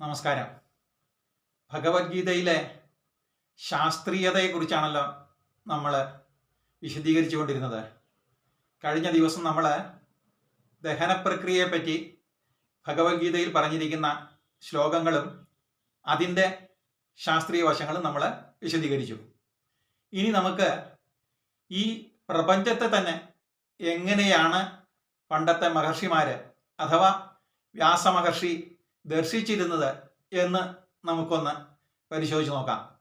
നമസ്കാരം. ഭഗവത്ഗീതയിലെ ശാസ്ത്രീയതയെക്കുറിച്ചാണല്ലോ നമ്മൾ വിശദീകരിച്ചു കൊണ്ടിരുന്നത് കഴിഞ്ഞ ദിവസം നമ്മൾ ദഹന പ്രക്രിയയെപ്പറ്റി ഭഗവത്ഗീതയിൽ പറഞ്ഞിരിക്കുന്ന ശ്ലോകങ്ങളും അതിന്റെ ശാസ്ത്രീയ വശങ്ങളും നമ്മൾ വിശദീകരിച്ചു. ഇനി നമുക്ക് ഈ പ്രപഞ്ചത്തെ തന്നെ എങ്ങനെയാണ് പണ്ടത്തെ മഹർഷിമാർ അഥവാ വ്യാസമഹർഷി ദർശിച്ചിരുന്നത് എന്ന് നമുക്കൊന്ന് പരിശോധിച്ച് നോക്കാം.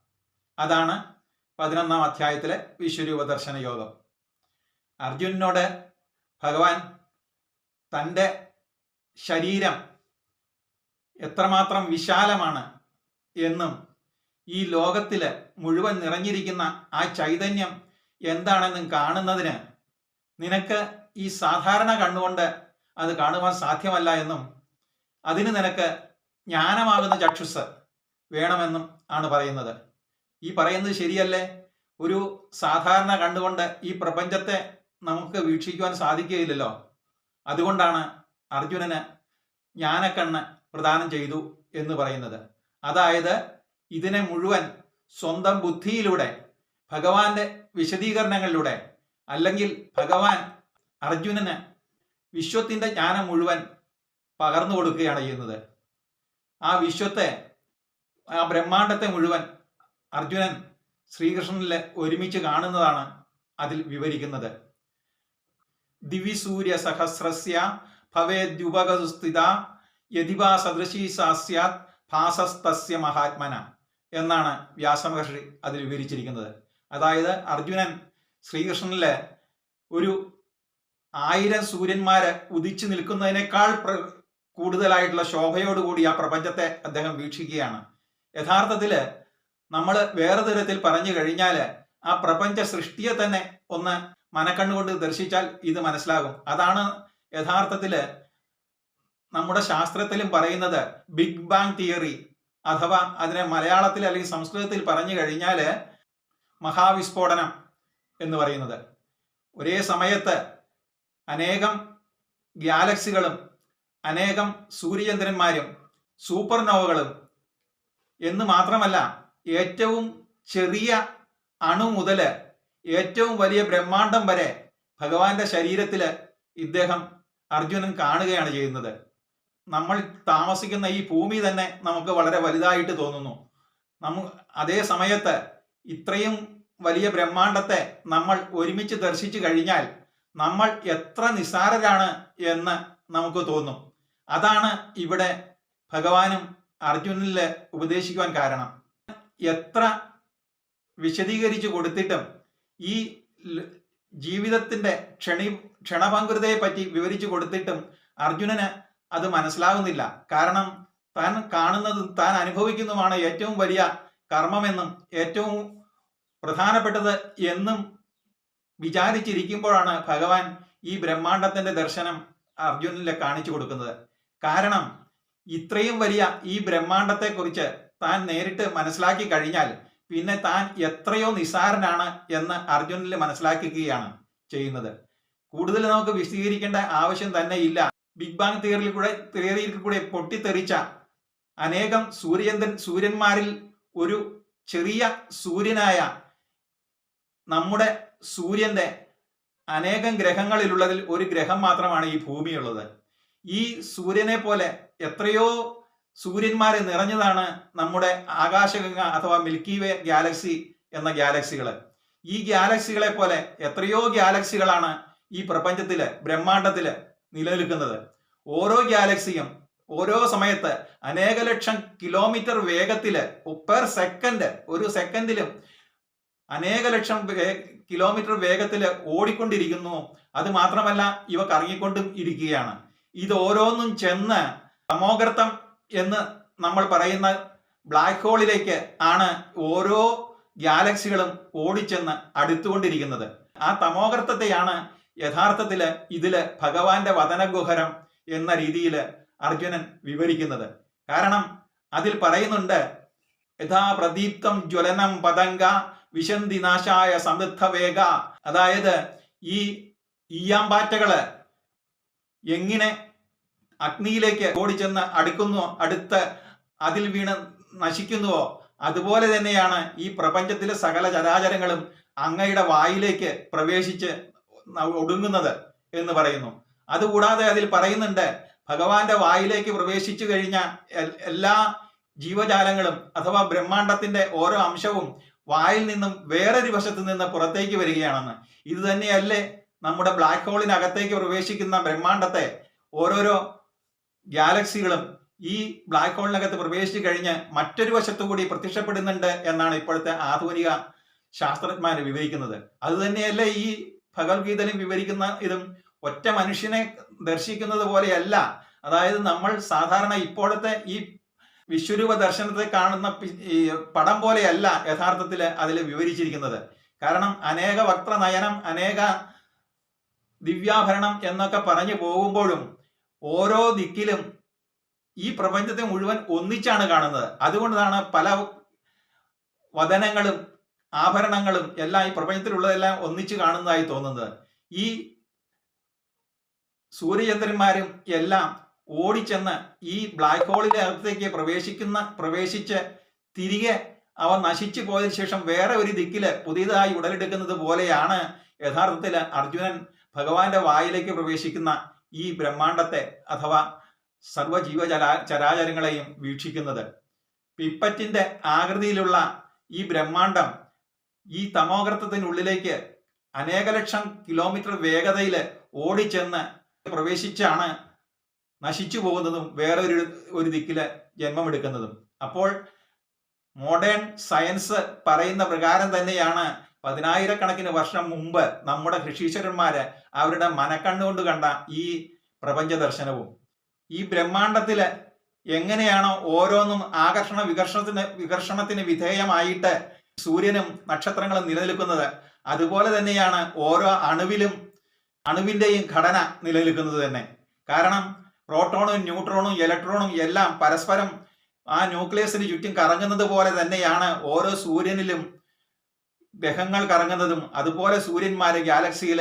അതാണ് പതിനൊന്നാം അധ്യായത്തിലെ വിശ്വരൂപ ദർശന യോഗം. അർജുനോട് ഭഗവാൻ തന്റെ ശരീരം എത്രമാത്രം വിശാലമാണ് എന്നും ഈ ലോകത്തിൽ മുഴുവൻ നിറഞ്ഞിരിക്കുന്ന ആ ചൈതന്യം എന്താണെന്നും കാണുന്നതിന് നിനക്ക് ഈ സാധാരണ കണ്ണുകൊണ്ട് അത് കാണുവാൻ സാധ്യമല്ല എന്നും അതിന് നിനക്ക് ജ്ഞാനമാകുന്ന ചക്ഷുസ് വേണമെന്നും ആണ് പറയുന്നത്. ഈ പറയുന്നത് ശരിയല്ലേ? ഒരു സാധാരണ കണ്ടുകൊണ്ട് ഈ പ്രപഞ്ചത്തെ നമുക്ക് വീക്ഷിക്കുവാൻ സാധിക്കുകയില്ലല്ലോ. അതുകൊണ്ടാണ് അർജുനന് ജ്ഞാനക്കണ്ണ് പ്രദാനം ചെയ്തു എന്ന് പറയുന്നത്. അതായത് ഇതിനെ മുഴുവൻ സ്വന്തം ബുദ്ധിയിലൂടെ ഭഗവാന്റെ വിശദീകരണങ്ങളിലൂടെ അല്ലെങ്കിൽ ഭഗവാൻ അർജുനന് വിശ്വത്തിന്റെ ജ്ഞാനം മുഴുവൻ പകർന്നു കൊടുക്കുകയാണ് ചെയ്യുന്നത്. ആ വിശ്വത്തെ ആ ബ്രഹ്മാണ്ടത്തെ മുഴുവൻ അർജുനൻ ശ്രീകൃഷ്ണനിൽ ഒരുമിച്ച് കാണുന്നതാണ് അതിൽ വിവരിക്കുന്നത്. ദിവിസൂര്യ സഹസ്രസ്യ ഭവേദ്യുപകസ്ഥിത യതിവാ സദൃശീ സാസ്യാത് ഭാസസ്തസ്യ മഹാത്മന എന്നാണ് വ്യാസമഹർഷി അതിൽ വിവരിച്ചിരിക്കുന്നത്. അതായത് അർജുനൻ ശ്രീകൃഷ്ണനിലെ ഒരു ആയിരം സൂര്യന്മാരെ ഉദിച്ചു നിൽക്കുന്നതിനേക്കാൾ കൂടുതലായിട്ടുള്ള ശോഭയോടുകൂടി ആ പ്രപഞ്ചത്തെ അദ്ദേഹം വീക്ഷിക്കുകയാണ്. യഥാർത്ഥത്തിൽ നമ്മൾ വേറെ തരത്തിൽ പറഞ്ഞു കഴിഞ്ഞാൽ ആ പ്രപഞ്ച സൃഷ്ടിയെ തന്നെ ഒന്ന് മനക്കണ്ണുകൊണ്ട് ദർശിച്ചാൽ ഇത് മനസ്സിലാകും. അതാണ് യഥാർത്ഥത്തിൽ നമ്മുടെ ശാസ്ത്രത്തിലും പറയുന്നത് ബിഗ് ബാങ് തിയറി. അഥവാ അതിനെ മലയാളത്തിൽ അല്ലെങ്കിൽ സംസ്കൃതത്തിൽ പറഞ്ഞു കഴിഞ്ഞാൽ മഹാവിസ്ഫോടനം എന്ന് പറയുന്നത്. ഒരേ സമയത്ത് അനേകം ഗാലക്സികളും അനേകം സൂര്യചന്ദ്രന്മാരും സൂപ്പർനോവകളും എന്ന് മാത്രമല്ല ഏറ്റവും ചെറിയ അണു മുതൽ ഏറ്റവും വലിയ ബ്രഹ്മാണ്ടം വരെ ഭഗവാന്റെ ശരീരത്തിൽ ഇദ്ദേഹം അർജുനൻ കാണുകയാണ് ചെയ്യുന്നത്. നമ്മൾ താമസിക്കുന്ന ഈ ഭൂമി തന്നെ നമുക്ക് വളരെ വലുതായിട്ട് തോന്നുന്നു. നമ്മ അതേ സമയത്ത് ഇത്രയും വലിയ ബ്രഹ്മാണ്ടത്തെ നമ്മൾ ഒരുമിച്ച് ദർശിച്ചു കഴിഞ്ഞാൽ നമ്മൾ എത്ര നിസ്സാരരാണ് എന്ന് നമുക്ക് തോന്നും. അതാണ് ഇവിടെ ഭഗവാനും അർജുനിൽ ഉപദേശിക്കുവാൻ കാരണം. എത്ര വിശദീകരിച്ചു കൊടുത്തിട്ടും ഈ ജീവിതത്തിന്റെ ക്ഷണി ക്ഷണഭങ്കുരതയെ പറ്റി വിവരിച്ചു കൊടുത്തിട്ടും അർജുനന് അത് മനസ്സിലാകുന്നില്ല. കാരണം താൻ കാണുന്നതും താൻ അനുഭവിക്കുന്നതുമാണ് ഏറ്റവും വലിയ കർമ്മമെന്നും ഏറ്റവും പ്രധാനപ്പെട്ടത് എന്നും വിചാരിച്ചിരിക്കുമ്പോഴാണ് ഭഗവാൻ ഈ ബ്രഹ്മാണ്ടത്തിന്റെ ദർശനം അർജുനിലെ കാണിച്ചു കൊടുക്കുന്നത്. കാരണം ഇത്രയും വലിയ ഈ ബ്രഹ്മാണ്ടത്തെ കുറിച്ച് താൻ നേരിട്ട് മനസ്സിലാക്കി കഴിഞ്ഞാൽ പിന്നെ താൻ എത്രയോ നിസ്സാരനാണ് എന്ന് അർജുനന് മനസ്സിലാക്കുകയാണ് ചെയ്യുന്നത്. കൂടുതൽ നമുക്ക് വിശദീകരിക്കേണ്ട ആവശ്യം തന്നെ ഇല്ല. ബിഗ് ബാങ് തിയറിയിൽ കൂടെ തിയറിയിൽ കൂടെ പൊട്ടിത്തെറിച്ച അനേകം സൂര്യചന്ദ്രൻ സൂര്യന്മാരിൽ ഒരു ചെറിയ സൂര്യനായ നമ്മുടെ സൂര്യന്റെ അനേകം ഗ്രഹങ്ങളിലുള്ളതിൽ ഒരു ഗ്രഹം മാത്രമാണ് ഈ ഭൂമിയുള്ളത് ഈ സൂര്യനെ പോലെ എത്രയോ സൂര്യന്മാരെ നിറഞ്ഞതാണ് നമ്മുടെ ആകാശഗംഗ അഥവാ മിൽക്കി വേ ഗാലക്സി എന്ന ഗാലക്സികൾ ഈ ഗാലക്സികളെ പോലെ എത്രയോ ഗാലക്സികളാണ് ഈ പ്രപഞ്ചത്തിൽ ബ്രഹ്മാണ്ടത്തിൽ നിലനിൽക്കുന്നത്. ഓരോ ഗാലക്സിയും ഓരോ സമയത്ത് അനേക ലക്ഷം കിലോമീറ്റർ വേഗത്തിൽ പെർ സെക്കൻഡ് ഒരു സെക്കൻഡിലും അനേക ലക്ഷം കിലോമീറ്റർ വേഗത്തിൽ ഓടിക്കൊണ്ടിരിക്കുന്നു. അത് മാത്രമല്ല ഇവ കറങ്ങിക്കൊണ്ടും ഇരിക്കുകയാണ്. ഇത് ഓരോന്നും ചെന്ന് തമോഗർത്തം എന്ന് നമ്മൾ പറയുന്ന ബ്ലാക്ക് ഹോളിലേക്ക് ആണ് ഓരോ ഗാലക്സികളും ഓടിച്ചെന്ന് അടുത്തുകൊണ്ടിരിക്കുന്നത്. ആ തമോഗർത്തത്തെയാണ് യഥാർത്ഥത്തിൽ ഇതിൽ ഭഗവാന്റെ വതനഗുഹരം എന്ന രീതിയിൽ അർജുനൻ വിവരിക്കുന്നത്. കാരണം അതിൽ പറയുന്നുണ്ട് യഥാ പ്രദീപ്തം ജ്വലനം പതങ്ക വിശന്തി നാശായ സമൃദ്ധ വേഗ. അതായത് ഈ ഈയാമ്പാറ്റകൾ എങ്ങനെ അഗ്നിയിലേക്ക് ഓടിച്ചെന്ന് അടുക്കുന്നു അടുത്ത് അതിൽ വീണ് നശിക്കുന്നുവോ? അതുപോലെ തന്നെയാണ് ഈ പ്രപഞ്ചത്തിലെ സകല ചരാചരങ്ങളും അങ്ങയുടെ വായിലേക്ക് പ്രവേശിച്ച് ഒടുങ്ങുന്നത് എന്ന് പറയുന്നു. അതുകൂടാതെ അതിൽ പറയുന്നുണ്ട് ഭഗവാന്റെ വായിലേക്ക് പ്രവേശിച്ചു കഴിഞ്ഞ എല്ലാ ജീവജാലങ്ങളും അഥവാ ബ്രഹ്മാണ്ടത്തിന്റെ ഓരോ അംശവും വായിൽ നിന്നും വേറൊരു വശത്ത് നിന്ന് പുറത്തേക്ക് വരികയാണെന്ന്. ഇത് തന്നെയല്ലേ നമ്മുടെ ബ്ലാക്ക് ഹോളിനകത്തേക്ക് പ്രവേശിക്കുന്ന ബ്രഹ്മാണ്ടത്തെ ഓരോരോ ഗാലക്സികളും ഈ ബ്ലാക്ക് ഹോളിനകത്ത് പ്രവേശിച്ചു കഴിഞ്ഞ് മറ്റൊരു വശത്തുകൂടി പ്രത്യക്ഷപ്പെടുന്നുണ്ട് എന്നാണ് ഇപ്പോഴത്തെ ആധുനിക ശാസ്ത്രജ്ഞന്മാർ വിവരിക്കുന്നത്. അത് തന്നെയല്ലേ ഈ ഭഗവത്ഗീതയിലും വിവരിക്കുന്ന ഇതും? ഒറ്റ മനുഷ്യനെ ദർശിക്കുന്നത് പോലെയല്ല. അതായത് നമ്മൾ സാധാരണ ഇപ്പോഴത്തെ ഈ വിശ്വരൂപ ദർശനത്തെ കാണുന്ന പടം പോലെയല്ല യഥാർത്ഥത്തിൽ അതിൽ വിവരിച്ചിരിക്കുന്നത്. കാരണം അനേക വക്ത നയനം അനേക ദിവ്യാഭരണം എന്നൊക്കെ പറഞ്ഞു പോകുമ്പോഴും ഓരോ ദിക്കിലും ഈ പ്രപഞ്ചത്തെ മുഴുവൻ ഒന്നിച്ചാണ് കാണുന്നത്. അതുകൊണ്ടാണ് പല വദനങ്ങളും ആഭരണങ്ങളും എല്ലാം ഈ പ്രപഞ്ചത്തിലുള്ളതെല്ലാം ഒന്നിച്ച് കാണുന്നതായി തോന്നുന്നത്. ഈ സൂര്യചന്ദ്രന്മാരും എല്ലാം ഓടിച്ചെന്ന് ഈ ബ്ലാക്ക് ഹോളിന്റെ അകത്തേക്ക് പ്രവേശിക്കുന്ന പ്രവേശിച്ച് തിരികെ അവ നശിച്ചു പോയതിനു ശേഷം വേറെ ഒരു ദിക്കിൽ പുതിയതായി ഉടലെടുക്കുന്നത് പോലെയാണ് യഥാർത്ഥത്തിൽ അർജുനൻ ഭഗവാന്റെ വായിലേക്ക് പ്രവേശിക്കുന്ന ഈ ബ്രഹ്മാണ്ടത്തെ അഥവാ സർവജീവജലാ ചരാചരങ്ങളെയും വീക്ഷിക്കുന്നത്. പിപ്പറ്റിന്റെ ആകൃതിയിലുള്ള ഈ ബ്രഹ്മാണ്ടം ഈ തമോഗർത്തത്തിനുള്ളിലേക്ക് അനേക ലക്ഷം കിലോമീറ്റർ വേഗതയിൽ ഓടിച്ചെന്ന് പ്രവേശിച്ചാണ് നശിച്ചു പോകുന്നതും വേറൊരു ഒരു ദിക്കിൽ ജന്മമെടുക്കുന്നതും. അപ്പോൾ മോഡേൺ സയൻസ് പറയുന്ന പ്രകാരം തന്നെയാണ് പതിനായിരക്കണക്കിന് വർഷം മുമ്പ് നമ്മുടെ ഋഷീശ്വരന്മാര് അവരുടെ മനക്കണ്ണുകൊണ്ട് കണ്ട ഈ പ്രപഞ്ച ദർശനവും ഈ ബ്രഹ്മാണ്ടത്തിൽ എങ്ങനെയാണോ ഓരോന്നും ആകർഷണ വികർഷണത്തിന് വികർഷണത്തിന് വിധേയമായിട്ട് സൂര്യനും നക്ഷത്രങ്ങളും നിലനിൽക്കുന്നത് അതുപോലെ തന്നെയാണ് ഓരോ അണുവിലും അണുവിന്റെയും ഘടന നിലനിൽക്കുന്നത് തന്നെ. കാരണം പ്രോട്ടോണും ന്യൂട്രോണും ഇലക്ട്രോണും എല്ലാം പരസ്പരം ആ ന്യൂക്ലിയസിന് ചുറ്റും കറങ്ങുന്നത് പോലെ തന്നെയാണ് ഓരോ സൂര്യനിലും ഗ്രഹങ്ങൾ കറങ്ങുന്നതും അതുപോലെ സൂര്യന്മാര് ഗാലക്സിയിൽ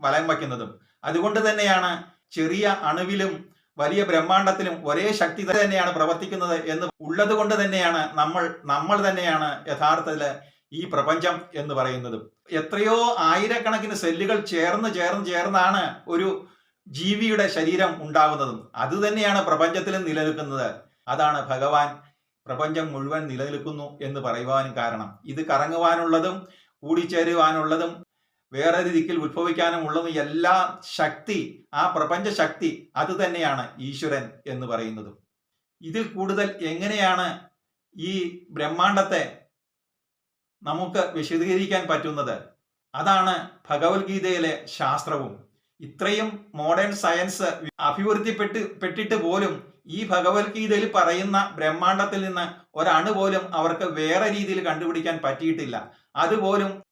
വലം വയ്ക്കുന്നതും. അതുകൊണ്ട് തന്നെയാണ് ചെറിയ അണുവിലും വലിയ ബ്രഹ്മാണ്ടത്തിലും ഒരേ ശക്തി തന്നെയാണ് പ്രവർത്തിക്കുന്നത് എന്ന് ഉള്ളത് കൊണ്ട് തന്നെയാണ് നമ്മൾ നമ്മൾ തന്നെയാണ് യഥാർത്ഥത്തിൽ ഈ പ്രപഞ്ചം എന്ന് പറയുന്നതും. എത്രയോ ആയിരക്കണക്കിന് സെല്ലുകൾ ചേർന്ന് ചേർന്ന് ചേർന്നാണ് ഒരു ജീവിയുടെ ശരീരം ഉണ്ടാകുന്നതും. അതുതന്നെയാണ് പ്രപഞ്ചത്തിലും നിലനിൽക്കുന്നത്. അതാണ് ഭഗവാൻ പ്രപഞ്ചം മുഴുവൻ നിലനിൽക്കുന്നു എന്ന് പറയുവാനും കാരണം. ഇത് കറങ്ങുവാനുള്ളതും കൂടിച്ചേരുവാനുള്ളതും വേറെ ദിക്കിൽ ഉത്ഭവിക്കാനും ഉള്ളതും എല്ലാ ശക്തി ആ പ്രപഞ്ച ശക്തി അത് തന്നെയാണ് ഈശ്വരൻ എന്ന് പറയുന്നതും. ഇതിൽ കൂടുതൽ എങ്ങനെയാണ് ഈ ബ്രഹ്മാണ്ടത്തെ നമുക്ക് വിശദീകരിക്കാൻ പറ്റുന്നത്? അതാണ് ഭഗവത്ഗീതയിലെ ശാസ്ത്രവും. ഇത്രയും മോഡേൺ സയൻസ് അഭിവൃദ്ധിപ്പെട്ട് പെട്ടിട്ട് പോലും ഈ ഭഗവത്ഗീതയിൽ പറയുന്ന ബ്രഹ്മാണ്ടത്തിൽ നിന്ന് ഒരണു പോലും അവർക്ക് വേറെ രീതിയിൽ കണ്ടുപിടിക്കാൻ പറ്റിയിട്ടില്ല. അതുപോലും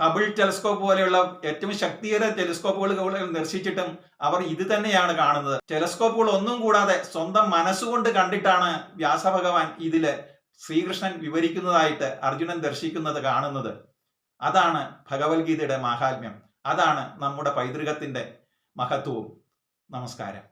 ഹബിൾ ടെലിസ്കോപ്പ് പോലെയുള്ള ഏറ്റവും ശക്തിയേറെ ടെലിസ്കോപ്പുകൾ ദർശിച്ചിട്ടും അവർ ഇത് തന്നെയാണ് കാണുന്നത്. ടെലിസ്കോപ്പുകൾ ഒന്നും കൂടാതെ സ്വന്തം മനസ്സുകൊണ്ട് കണ്ടിട്ടാണ് വ്യാസഭഗവാൻ ഇതിൽ ശ്രീകൃഷ്ണൻ വിവരിക്കുന്നതായിട്ട് അർജുനൻ ദർശിക്കുന്നത് കാണുന്നത്. അതാണ് ഭഗവത്ഗീതയുടെ മാഹാത്മ്യം. അതാണ് നമ്മുടെ പൈതൃകത്തിന്റെ മഹത്വവും. നമസ്കാരം.